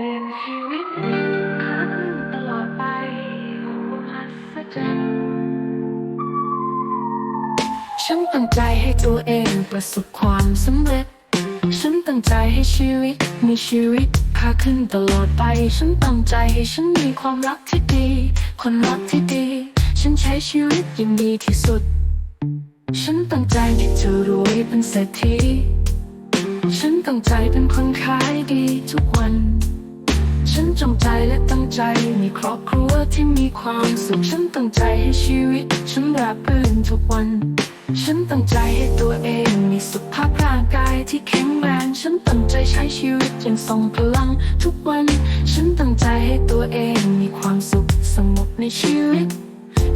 เปลี่ยนชีวิตข้างตลอดไปมหัศจรรย์ฉันตั้งใจให้ตัวเองประสบความสำเร็จ ฉันตั้งใจให้ชีวิตมีชีวิตพาขึ้นตลอดไป ฉันตั้งใจให้ฉันมีความรักที่ดี คนรักที่ดี ฉันใช้ชีวิตอย่างดีที่สุด ฉันตั้งใจที่จะรวยเป็นเศรษฐี ฉันตั้งใจเป็นคนขายดีทุกวัน ฉันจงใจและตั้งใจ มีครอบครัวที่มีความสุข ฉันตั้งใจให้ชีวิต ฉันราบรื่นทุกวัน ฉันตั้งใจให้ตัวเอง มีสุขภาพร่างกายที่แข็งแรง ฉันตั้งใจใช้ชีวิตอย่างทรงพลังทุกวัน ฉันตั้งใจให้ตัวเอง มีความสุขสงบในชีวิต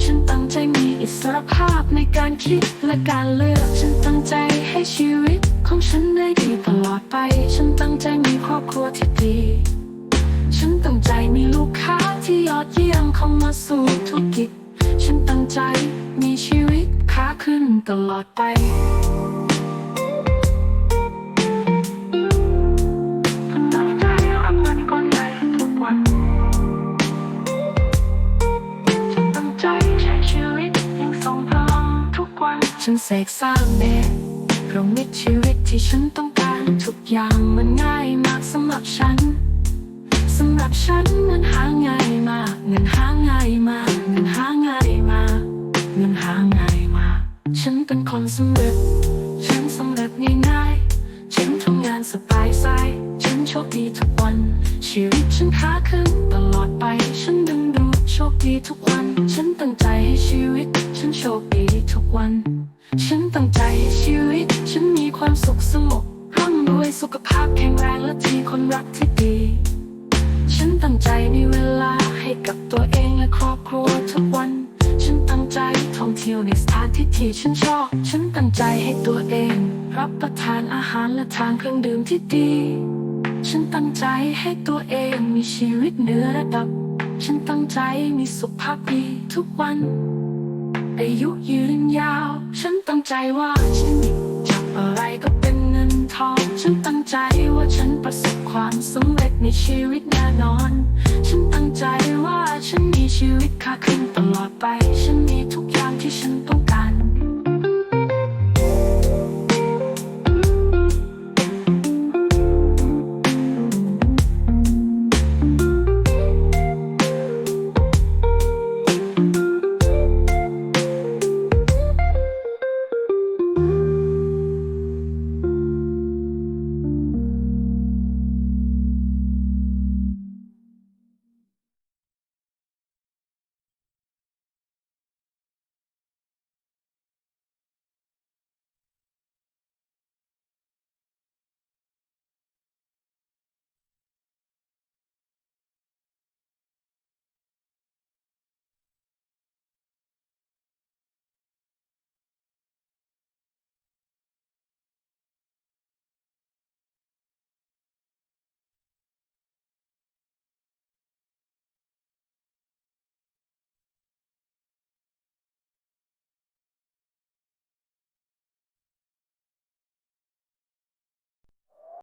ฉันตั้งใจมีอิสรภาพในการคิดและการเลือก ฉันตั้งใจให้ชีวิตของฉันได้ดีตลอดไป ฉันตั้งใจมีครอบครัวที่ดี ฉันตั้งใจมีลูกค้าที่ยอดเยี่ยมเข้ามาสู่ธุรกิจ ฉันตั้งใจมีชีวิตค้าขึ้นตลอดไปฉันตั้งใจรับเงินก้อนใหญ่ทุกวันฉันตั้งใจใช้ชีวิตย่างทรงพลังทุกวันฉันเสกสร้างเนรมิตชีวิตที่ฉันต้องการ ทุกอย่างมันง่ายมากสำหรับฉัน รับฉันเงินหาง่ายมากเงินหาง่ายมากเงินหาง่ายมากเงินหาง่ายมากฉันเป็นคนสำเร็จ ฉันสำเร็จง่ายๆฉันทำงานสบายใจฉันโชคดีทุกวัน ชีวิตฉันค้าขึ้นตลอดไป ฉันดึงดูดโชคดีทุกวัน ฉันตั้งใจให้ชีวิต ฉันโชคดีทุกวัน ฉันตั้งใจให้ชีวิต ฉันมีความสุขสงบร่ำรวยสุขภาพแข็งแรงและที่คนรักที่ ตั้งใจมีเวลาให้กับตัวเองและครอบครัวทุกวัน ฉันตั้งใจท่องเที่ยวในสถานที่ที่ฉันชอบ ฉันตั้งใจให้ตัวเอง รับประทานอาหารและทานเครื่องดื่มที่ดี ฉันตั้งใจให้ตัวเองมีชีวิตเหนือระดับ ฉันตั้งใจมีสุขภาพดีทุกวัน อายุยืนยาว ฉันตั้งใจว่าฉันจับอะไรก็เป็นเงินทอง ฉันตั้งใจ ในชีวิตแน่นอน ฉันตั้งใจว่าฉันมีชีวิตค่าขึ้นตลอดไปฉัน